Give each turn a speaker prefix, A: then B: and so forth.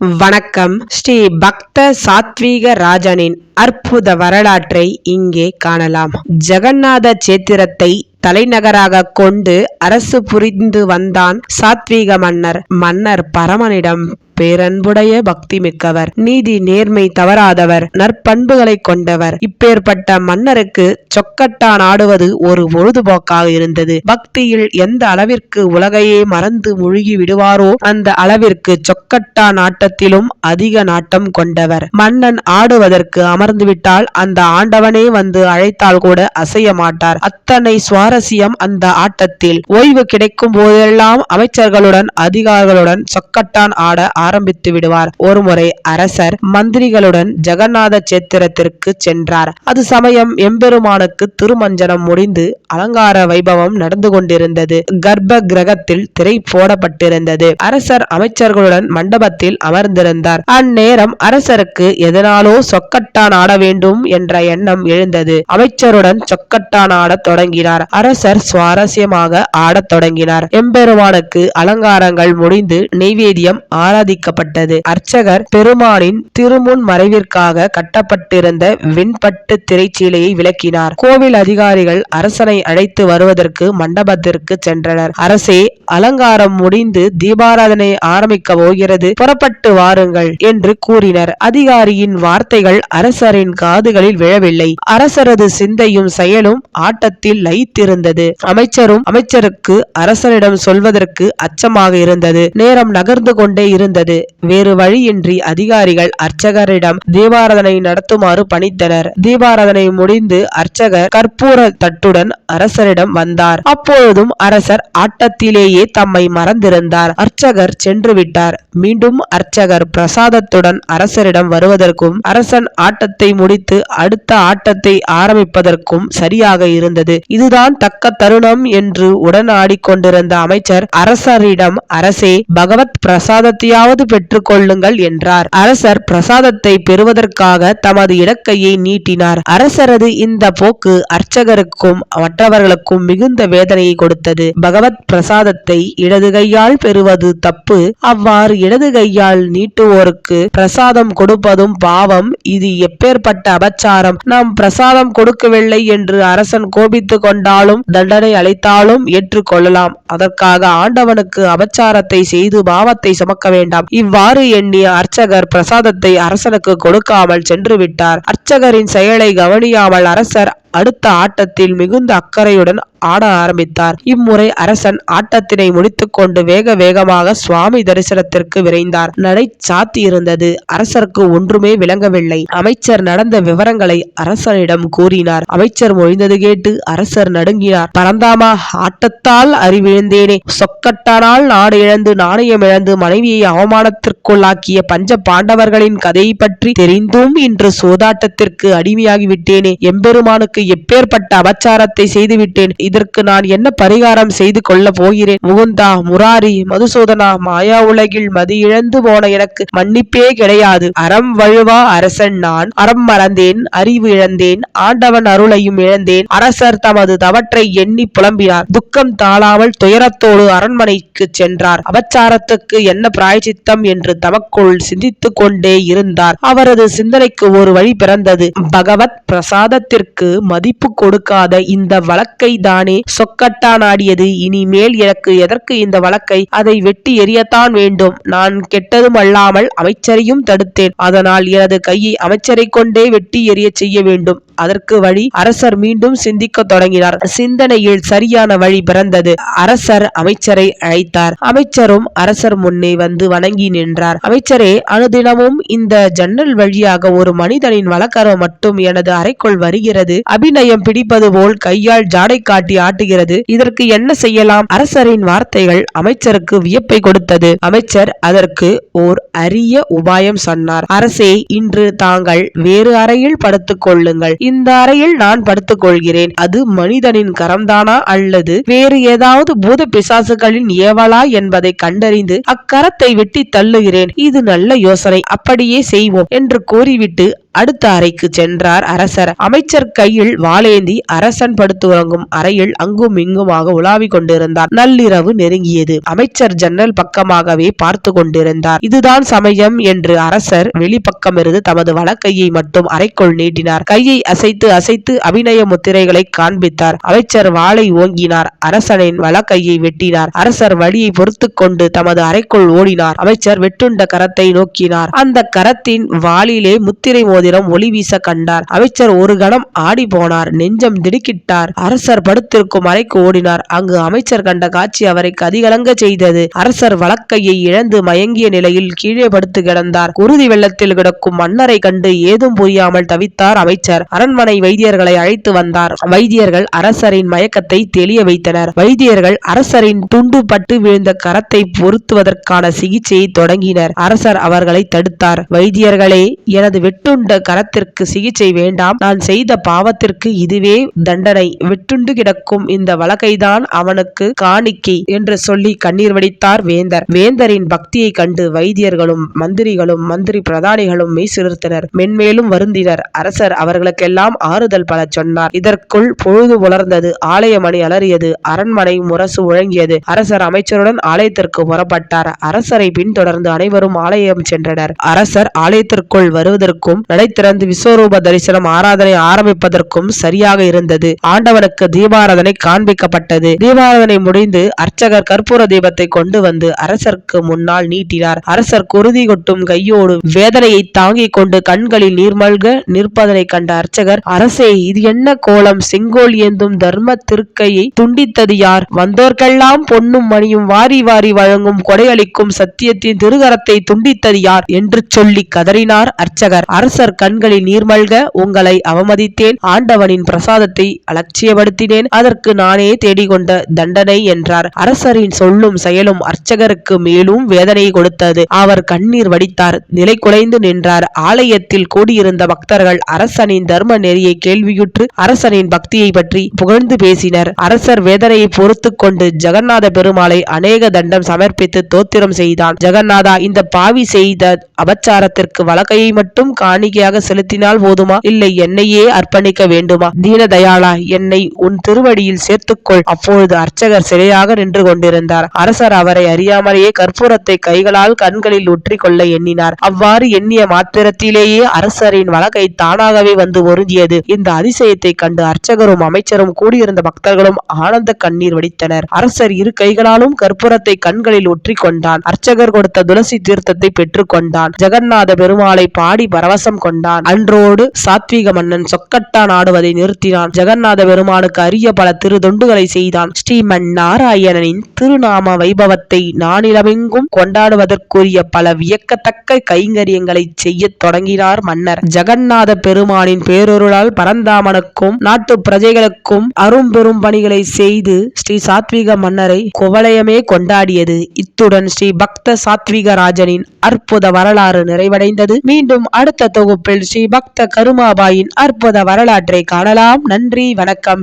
A: வணக்கம். ஸ்ரீ பக்த சாத்வீக ராஜனின் அற்புத வரலாற்றை இங்கே காணலாம். ஜெகநாத சேத்திரத்தை தலைநகராக கொண்டு அரசு புரிந்து வந்தான் சாத்வீக மன்னர். மன்னர் பரமனிடம் பேரன்புடைய பக்தி மிக்கவர் நீதி நேர்மை தவறாதவர் நற்பண்புகளை கொண்டவர். இப்பேற்பட்ட மன்னருக்கு சொக்கட்டான் ஆடுவது ஒரு பொழுதுபோக்காக இருந்தது. பக்தியில் எந்த அளவிற்கு உலகையே மறந்து மூழ்கி விடுவாரோ அந்த அளவிற்கு சொக்கட்டான் ஆட்டத்திலும் அதிக நாட்டம் கொண்டவர். மன்னன் ஆடுவதற்கு அமர்ந்துவிட்டால் அந்த ஆண்டவனே வந்து அழைத்தால் கூட அசைய மாட்டார். அத்தனை சுவாரஸ்யம் அந்த ஆட்டத்தில். ஓய்வு கிடைக்கும் போதெல்லாம் அமைச்சர்களுடன் அதிகாரிகளுடன் சொக்கட்டான் ஆட ஆரம்பித்து விடுவார். ஒருமுறை அரசர் மந்திரிகளுடன் ஜெகநாத சேத்திரத்திற்கு சென்றார். அது சமயம் எம்பெருமானுக்கு திருமஞ்சனம் முடிந்து அலங்கார வைபவம் நடந்து கொண்டிருந்தது. கர்ப்ப கிரகத்தில் திரை போடப்பட்டிருந்தது. அரசர் அமைச்சர்களுடன் மண்டபத்தில் அமர்ந்திருந்தார். அந்நேரம் அரசருக்கு எதனாலோ சொக்கட்டான் ஆட வேண்டும் என்ற எண்ணம் எழுந்தது. அமைச்சருடன் சொக்கட்டான் ஆடத் தொடங்கினார். அரசர் சுவாரஸ்யமாக ஆடத் தொடங்கினார். எம்பெருமானுக்கு அலங்காரங்கள் முடிந்து நெய்வேதியம் ஆராதி ஆராதிக்கப்பட்டது அர்ச்சகர் பெருமாளின் திருமுன் மறைவிற்காக கட்டப்பட்டிருந்த வெண்பட்டு திரைச்சீலையை விளக்கினார். கோவில் அதிகாரிகள் அரசனை அழைத்து வருவதற்கு மண்டபத்திற்கு சென்றனர். அரசே அலங்காரம் முடிந்து தீபாராதனை ஆரம்பிக்க போகிறது. புறப்பட்டு வாருங்கள் என்று கூறினர். அதிகாரியின் வார்த்தைகள் அரசரின் காதுகளில் விழவில்லை. அரசரது சிந்தையும் செயலும் ஆட்டத்தில் லயித்திருந்தது. அமைச்சரும் அமைச்சருக்கு அரசனிடம் சொல்வதற்கு அச்சமாக இருந்தது. நேரம் நகர்ந்து கொண்டே இருந்தது. வேறு வழியின்றி அதிகாரிகள் அர்ச்சகரிடம் தீபாராதனை நடத்துமாறு பணித்தனர். தீபாராதனை முடிந்து அர்ச்சகர் கற்பூர தட்டுடன் அரசரிடம் வந்தார். அப்பொழுதும் அரசர் ஆட்டத்திலேயே தம்மை மறந்திருந்தார். அர்ச்சகர் சென்று விட்டார் மீண்டும் அர்ச்சகர் பிரசாதத்துடன் அரசரிடம் வருவதற்கும் அரசன் ஆட்டத்தை முடித்து அடுத்த ஆட்டத்தை ஆரம்பிப்பதற்கும் சரியாக இருந்தது. இதுதான் தக்க தருணம் என்று உடன் ஆடிக்கொண்டிருந்த அமைச்சர் அரசரிடம் அரசே பகவத் பிரசாதத்தையாவது பெற்றுக்கொள்ளுங்கள் என்றார். அரசர் பிரசாதத்தை பெறுவதற்காக தமது இடக்கையை நீட்டினார். அரசரது இந்த போக்கு அர்ச்சகருக்கும் மற்றவர்களுக்கும் மிகுந்த வேதனையை கொடுத்தது. பகவத் பிரசாதத்தை இடது கையால் பெறுவது தப்பு. அவ்வாறு இடது கையால் நீட்டுவோருக்கு பிரசாதம் கொடுப்பதும் பாவம். இது எப்பேற்பட்ட அபச்சாரம். நாம் பிரசாதம் கொடுக்கவில்லை என்று அரசன் கோபித்துக் கொண்டாலும் தண்டனை அளித்தாலும் ஏற்றுக்கொள்ளலாம். அதற்காக ஆண்டவனுக்கு அபச்சாரத்தை செய்து பாவத்தை சுமக்க வேண்டாம். இவ்வாறு எண்ணிய அர்ச்சகர் பிரசாதத்தை அரசனுக்கு கொடுக்காமல் சென்று விட்டார் அர்ச்சகரின் செயலை கவனியாமல் அரசர் அடுத்த ஆட்டத்தில் மிகுந்த அக்கறையுடன் ஆட ஆரம்பித்தார். இம்முறை அரசன் ஆட்டத்தினை முடித்துக்கொண்டு வேக வேகமாக சுவாமி தரிசனத்திற்கு விரைந்தார். நடை சாத்தி இருந்தது. அரசருக்கு ஒன்றுமே விளங்கவில்லை. அமைச்சர் நடந்த விவரங்களை அரசனிடம் கூறினார். அமைச்சர் மொழிந்தது கேட்டு அரசர் நடுங்கினார். பரந்தாமா ஆட்டத்தால் அறிவிழந்தேனே. சொக்கட்டானால் நாடு இழந்து நாணயம் இழந்து மனைவியை அவமானத்திற்குள்ளாக்கிய பஞ்ச பாண்டவர்களின் கதையை பற்றி தெரிந்தும் இன்று சூதாட்டத்திற்கு அடிமையாகிவிட்டேனே. எம்பெருமானுக்கு எப்பேற்பட்ட அபச்சாரத்தை செய்துவிட்டேன். இதற்கு நான் என்ன பரிகாரம் செய்து கொள்ள போகிறேன்? முகுந்தா முராரி மதுசூதனா மாயா உலகில் மதி இழந்து போன எனக்கு மன்னிப்பே கிடையாது. அறம் வழுவா அரசன் நான். அறம் மறந்தேன் அறிவு இழந்தேன் ஆண்டவன் அருளையும் இழந்தேன். அரசர் தமது தவற்றை எண்ணி புலம்பினார். துக்கம் தாழாமல் துயரத்தோடு அரண்மனைக்கு சென்றார். அபச்சாரத்துக்கு என்ன பிராயச்சித்தம் என்று தமக்குள் சிந்தித்துக் கொண்டே இருந்தார். அவரது சிந்தனைக்கு ஒரு வழி பிறந்தது. பகவத் பிரசாதத்திற்கு மதிப்பு கொடுக்காத இந்த வழக்கை தானே சொக்கட்டான் இனிமேல் எனக்கு எதற்கு இந்த வழக்கை? அதை வெட்டி எறியத்தான் வேண்டும். நான் கெட்டதும் அல்லாமல் அமைச்சரையும் தடுத்தேன். அதனால் எனது கையை அமைச்சரை கொண்டே வெட்டி எரிய செய்ய வேண்டும். அதற்கு வழி அரசர் மீண்டும் சிந்திக்க தொடங்கினார். சிந்தனையில் சரியான வழி பிறந்தது. அரசர் அமைச்சரை அழைத்தார். அமைச்சரும் அரசர் முன்னே வந்து வணங்கி நின்றார். அமைச்சரே அனுதினமும் இந்த ஜன்னல் வழியாக ஒரு மனிதனின் வழக்கரம் மட்டும் எனது அறைக்குள் வருகிறது. அபிநயம் பிடிப்பது போல் கையால் ஜாடை காட்டி ஆட்டுகிறது. இதற்கு என்ன செய்யலாம்? அரசரின் வார்த்தைகள் அமைச்சருக்கு வியப்பை கொடுத்தது. அமைச்சர் அதற்கு ஓர் அரிய உபாயம் சொன்னார். அரசே இன்று தாங்கள் வேறு அறையில் படுத்துக் கொள்ளுங்கள். இந்த அறையில் நான் படுத்துக் கொள்கிறேன். அது மனிதனின் கரம்தானா? அல்லது வேறு ஏதாவது பூத பிசாசுகளின் ஏவலா என்பதை கண்டறிந்து அக்கரத்தை வெட்டி தள்ளுகிறேன். இது நல்ல யோசனை. அப்படியே செய்வோம் என்று கூறிவிட்டு அடுத்த அறைக்கு சென்றார் அரசர். அமைச்சர் கையில் கையில் வாளேந்தி அரசன் படுத்துறங்கும் அறையில் அங்கும் இங்குமாக உலாவிக் கொண்டிருந்தார். நள்ளிரவு நெருங்கியது. அமைச்சர் ஜன்னல் பக்கமாகவே பார்த்து கொண்டிருந்தார். இதுதான் சமயம் என்று அரசர் வெளிப்பக்கமிருந்து தமது வலக்கையை மட்டும் அறைக்குள் நீட்டினார். கையை அசைத்து அசைத்து அபிநய முத்திரைகளை காண்பித்தார். அமைச்சர் வாளை ஓங்கினார். அரசனின் வலக்கையை வெட்டினார். அரசர் வழியை பொறுத்து கொண்டு தமது அறைக்குள் ஓடினார். அமைச்சர் வெட்டுண்ட கரத்தை நோக்கினார். அந்த கரத்தின் வாளிலே முத்திரை மோதிரம் ஒளி வீச கண்டார். அமைச்சர் ஒரு கணம் ஆடி போனார். நெஞ்சம் திடுக்கிட்டார். அரசர் படுத்திருக்கும் அறைக்கு ஓடினார். அங்கு அமைச்சர் கண்ட காட்சி அவரை கதிகலங்க செய்தது. அரசர் வழக்கையை இழந்து மயங்கிய நிலையில் கீழே படுத்து கிடந்தார். குருதி வெள்ளத்தில் கிடக்கும் மன்னரை கண்டு ஏதும் புரியாமல் தவித்தார் அமைச்சர். அரண்மனை வைத்தியர்களை அழைத்து வந்தார். வைத்தியர்கள் அரசரின் மயக்கத்தை தெளிய வைத்தனர். வைத்தியர்கள் அரசரின் துண்டு பட்டு விழுந்த கரத்தை பொருத்துவதற்கான சிகிச்சையை தொடங்கினர். அரசர் அவர்களை தடுத்தார். வைத்தியர்களே எனது வெட்டுண்ட கரத்திற்கு சிகிச்சை வேண்டாம். நான் செய்த பாவத்திற்கு இதுவே தண்டனை. வெட்டுண்டு கிடக்கும் இந்த வழக்கைதான் அவனுக்கு காணிக்கை என்று சொல்லி கண்ணீர் வடித்தார் வேந்தர். வேந்தரின் பக்தியை கண்டு வைத்தியர்களும் மந்திரிகளும் மந்திரி பிரதானிகளும் மெய் சிலிர்த்தனர் மென்மேலும் வருந்தினர். அரசர் அவர்களுக்கெல்லாம் ஆறுதல் பல சொன்னார். இதற்குள் பொழுது உலர்ந்தது ஆலய மணி அலறியது. அரண்மனை முரசு முழங்கியது அரசர் அமைச்சருடன் ஆலயத்திற்கு புறப்பட்டார். அரசரை பின்தொடர்ந்து அனைவரும் ஆலயம் சென்றனர். அரசர் ஆலயத்திற்குள் வருவதற்கும் நடை திறந்து விஸ்வரூப தரிசனம் ஆராதனை ஆரம்பிப்பதற்கும் சரியாக இருந்தது. ஆண்டவனுக்கு தீபாராதனை காண்பிக்கப்பட்டது. தீபாராதனை முடிந்து அர்ச்சகர் கற்பூர தீபத்தை கொண்டு வந்து அரசருக்கு முன்னால் நீட்டினார். அரசர் குருதி கொட்டும் கையோடு வேதனையை தாங்கிக் கொண்டு கண்களில் நீர்மல்க நிற்பதனை கண்ட அர்ச்சகர் அரசே இது என்ன கோலம்? செங்கோல் ஏந்தும் தர்ம திருக்கையை துண்டித்தது யார்? வந்தோர்க்கெல்லாம் பொன்னும் மணியும் வாரி வாரி வழங்கும் கொடையளிக்கும் சத்தியத்தின் திருகரத்தை துண்டித்தது யார்? என்று சொல்லி கதறினார் அர்ச்சகர். அரசர் கண்களில் நீர்மல்க உங்களை அவமதித்தேன். ஆண்டவனின் பிரசாதத்தை அலட்சியப்படுத்தினேன். அதற்கு நானே தேடிக்கொண்ட தண்டனை என்றார். அரசரின் சொல்லும் செயலும் அர்ச்சகருக்கு மேலும் வேதனை கொடுத்தது. அவர் கண்ணீர் வடித்தார். நிலை குலைந்து நின்றார். ஆலயத்தில் கூடியிருந்த பக்தர்கள் அரசனின் தர்ம நெறியை கேள்வியுற்று அரசனின் பக்தியை பற்றி புகழ்ந்து பேசினர். அரசர் வேதனையை பொறுத்து கொண்டு ஜெகநாத பெருமாளை அநேக தண்டம் சமர்ப்பித்து தோத்திரம் செய்தான். ஜெகநாதா இந்த பாவி செய்த அபச்சாரத்திற்கு வழக்கையை மட்டும் காணிக்கையாக செலுத்தினால் போதுமா? இல்லை என்னையே அர்ப்பணிக்க வேண்டுமா? தீனதயாளா என்னை உன் திருவடியில் சேர்த்துக்கொள். அப்பொழுது அர்ச்சகர் சிலையாக நின்று கொண்டிருந்தார். அரசர் அவரை அறியாமலேயே கற்பூரத்தை கைகளால் கண்களில் ஒற்றி கொள்ள எண்ணினார். அவ்வாறு எண்ணிய மாத்திரத்திலேயே அரசரின் வழக்கை தானாகவே வந்து ஒருங்கியது. இந்த அதிசயத்தை கண்டு அர்ச்சகரும் அமைச்சரும் கூடியிருந்த பக்தர்களும் ஆனந்த கண்ணீர் வடித்தனர். அரசர் இரு கைகளாலும் கற்பூரத்தை கண்களில் ஒற்றி கொண்டான் அர்ச்சகர் கொடுத்த துளசி தீர்த்தத்தை பெற்றுக் கொண்டான் ஜெகநாத பெருமாளை பாடி பரவசம் கொண்டான். அன்றோடு சாத்வீக மன்னன் சொக்கட்டான் ஆடுவதை நிறுத்தினான். ஜெகநாத பெருமானுக்கு அரிய பல திரு தொண்டுகளை செய்தான். ஸ்ரீமன் நாராயணனின் திருநாம வைபவத்தை நானிலமெங்கும் கொண்டாடுவதற்குரிய பல வியக்கத்தக்க கைங்கரியங்களை செய்யத் தொடங்கினார் மன்னர். ஜெகநாத பெருமானின் பேரொருளால் பரந்தாமனுக்கும் நாட்டு பிரஜைகளுக்கும் அரும்பெரும் பணிகளை செய்து ஸ்ரீ சாத்விக மன்னரை குவலயமே கொண்டாடியது. இத்துடன் ஸ்ரீ பக்த சாத்விக ராஜனின் அற்புத வரலாறு நிறைவடைந்தது. மீண்டும் அடுத்த தொகுப்பில் ஸ்ரீ பக்த கருமாபாயின் அற்புத வரலாற்று காணலாம். நன்றி. வணக்கம்.